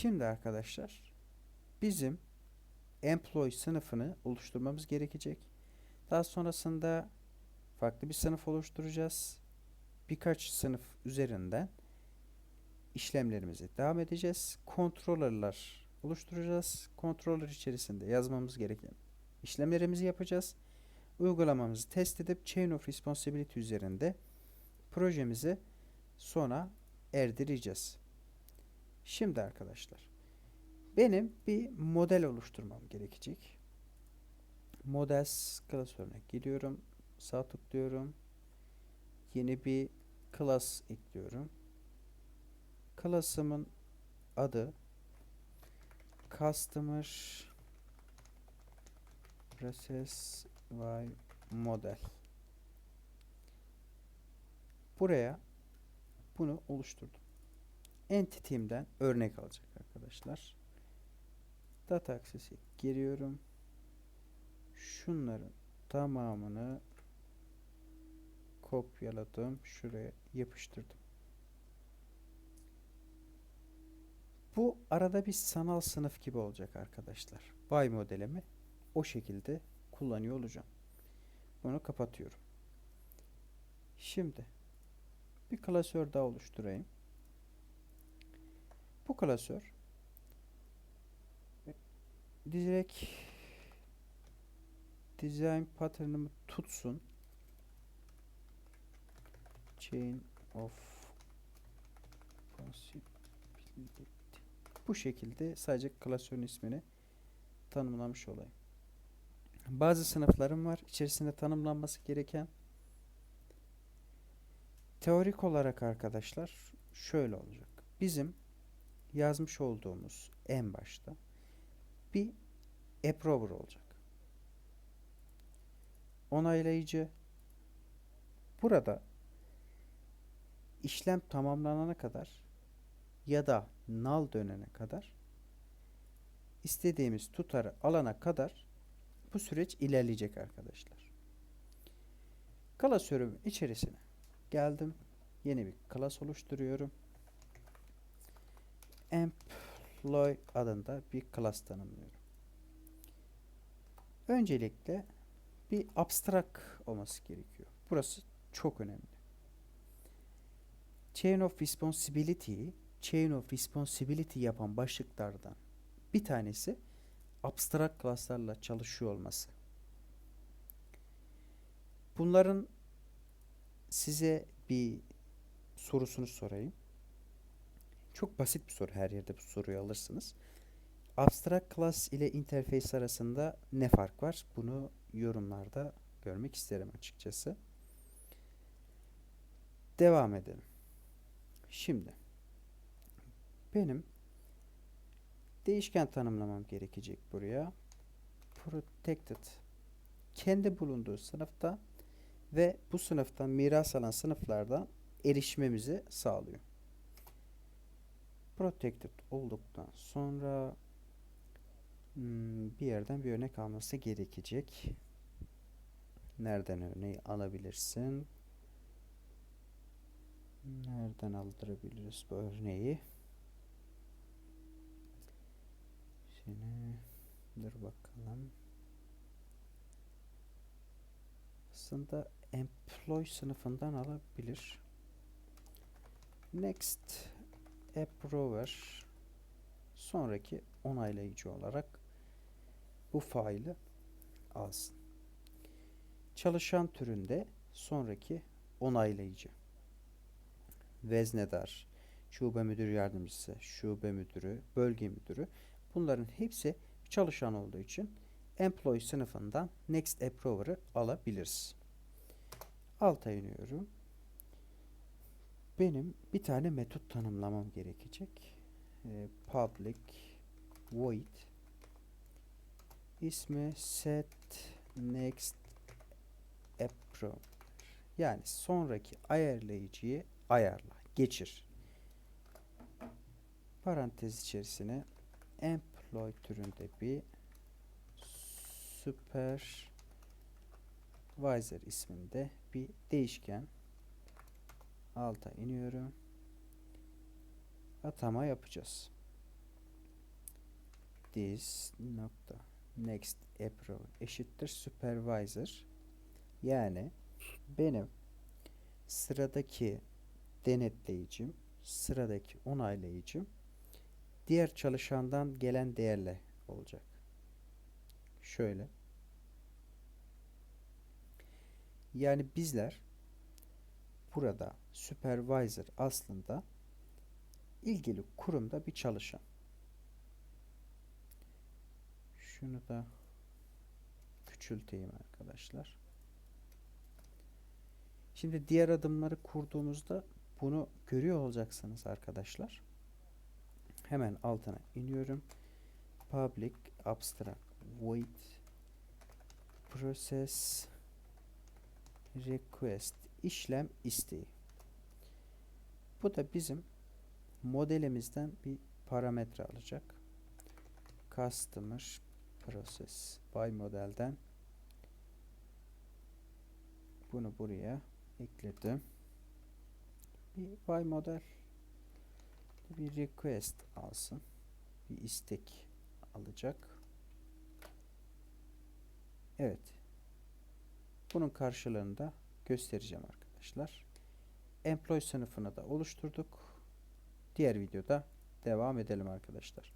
Şimdi arkadaşlar bizim employee sınıfını oluşturmamız gerekecek. Daha sonrasında farklı bir sınıf oluşturacağız. Birkaç sınıf üzerinden işlemlerimizi devam edeceğiz. Controller'lar oluşturacağız. Controller içerisinde yazmamız gereken işlemlerimizi yapacağız. Uygulamamızı test edip Chain of Responsibility üzerinde projemizi sona erdireceğiz. Şimdi arkadaşlar benim bir model oluşturmam gerekecek. Models klasörüne gidiyorum. Sağ tıklıyorum. Yeni bir class ekliyorum. Class'ımın adı Customer Process by Model. Buraya bunu oluşturdum. Entity'mden örnek alacak arkadaşlar. Data Access'e giriyorum. Şunların tamamını kopyaladım. Şuraya yapıştırdım. Bu arada bir sanal sınıf gibi olacak arkadaşlar. By modelimi o şekilde kullanıyor olacağım. Bunu kapatıyorum. Şimdi bir klasör daha oluşturayım. Bu klasör direkt design pattern'ımı tutsun. Chain of possibility. Bu şekilde sadece klasörün ismini tanımlamış olayım. Bazı sınıflarım var. içerisinde tanımlanması gereken teorik olarak arkadaşlar şöyle olacak. Bizim yazmış olduğumuz en başta bir approver olacak. Onaylayıcı burada işlem tamamlanana kadar ya da null dönene kadar istediğimiz tutarı alana kadar bu süreç ilerleyecek arkadaşlar. Klasörümün içerisine geldim. Yeni bir klas oluşturuyorum. Employee adında bir klas tanımlıyorum. Öncelikle bir abstract olması gerekiyor. Burası çok önemli. Chain of Responsibility, Chain of Responsibility yapan başlıklardan bir tanesi abstract klaslarla çalışıyor olması. Bunların size bir sorusunu sorayım. Çok basit bir soru. Her yerde bu soruyu alırsınız. Abstract class ile interface arasında ne fark var? Bunu yorumlarda görmek isterim açıkçası. Devam edelim. Şimdi benim değişken tanımlamam gerekecek buraya. Protected kendi bulunduğu sınıfta ve bu sınıftan miras alan sınıflardan erişmemizi sağlıyor. Protected olduktan sonra hmm, bir yerden bir örnek alması gerekecek. Nereden örneği alabilirsin? Nereden aldırabiliriz bu örneği? Şimdi dur bakalım. Aslında employee sınıfından alabilir. Next approver sonraki onaylayıcı olarak bu faili alsın. Çalışan türünde sonraki onaylayıcı. Veznedar, şube müdür yardımcısı, şube müdürü, bölge müdürü bunların hepsi çalışan olduğu için employee sınıfından next approver'ı alabiliriz. Alta iniyorum. Benim bir tane metot tanımlamam gerekecek. Ee, public void. İsmi set next approver yani sonraki ayarlayıcıyı ayarla geçir. Parantez içerisine employee türünde bir supervisor isminde bir değişken alta iniyorum. Atama yapacağız. This nokta. Next approve eşittir supervisor. Yani benim sıradaki denetleyicim sıradaki onaylayıcım diğer çalışandan gelen değerle olacak. Şöyle. Yani bizler burada supervisor aslında ilgili kurumda bir çalışan. Şunu da küçülteyim arkadaşlar. Şimdi diğer adımları kurduğumuzda bunu görüyor olacaksınız arkadaşlar. Hemen altına iniyorum. Public abstract void process request işlem isteği. Bu da bizim modelimizden bir parametre alacak. Customer process by modelden bunu buraya ekledim. Bir by model bir request alsın. Bir istek alacak. Evet. Bunun karşılığını da göstereceğim arkadaşlar. Employee sınıfını da oluşturduk. Diğer videoda devam edelim arkadaşlar.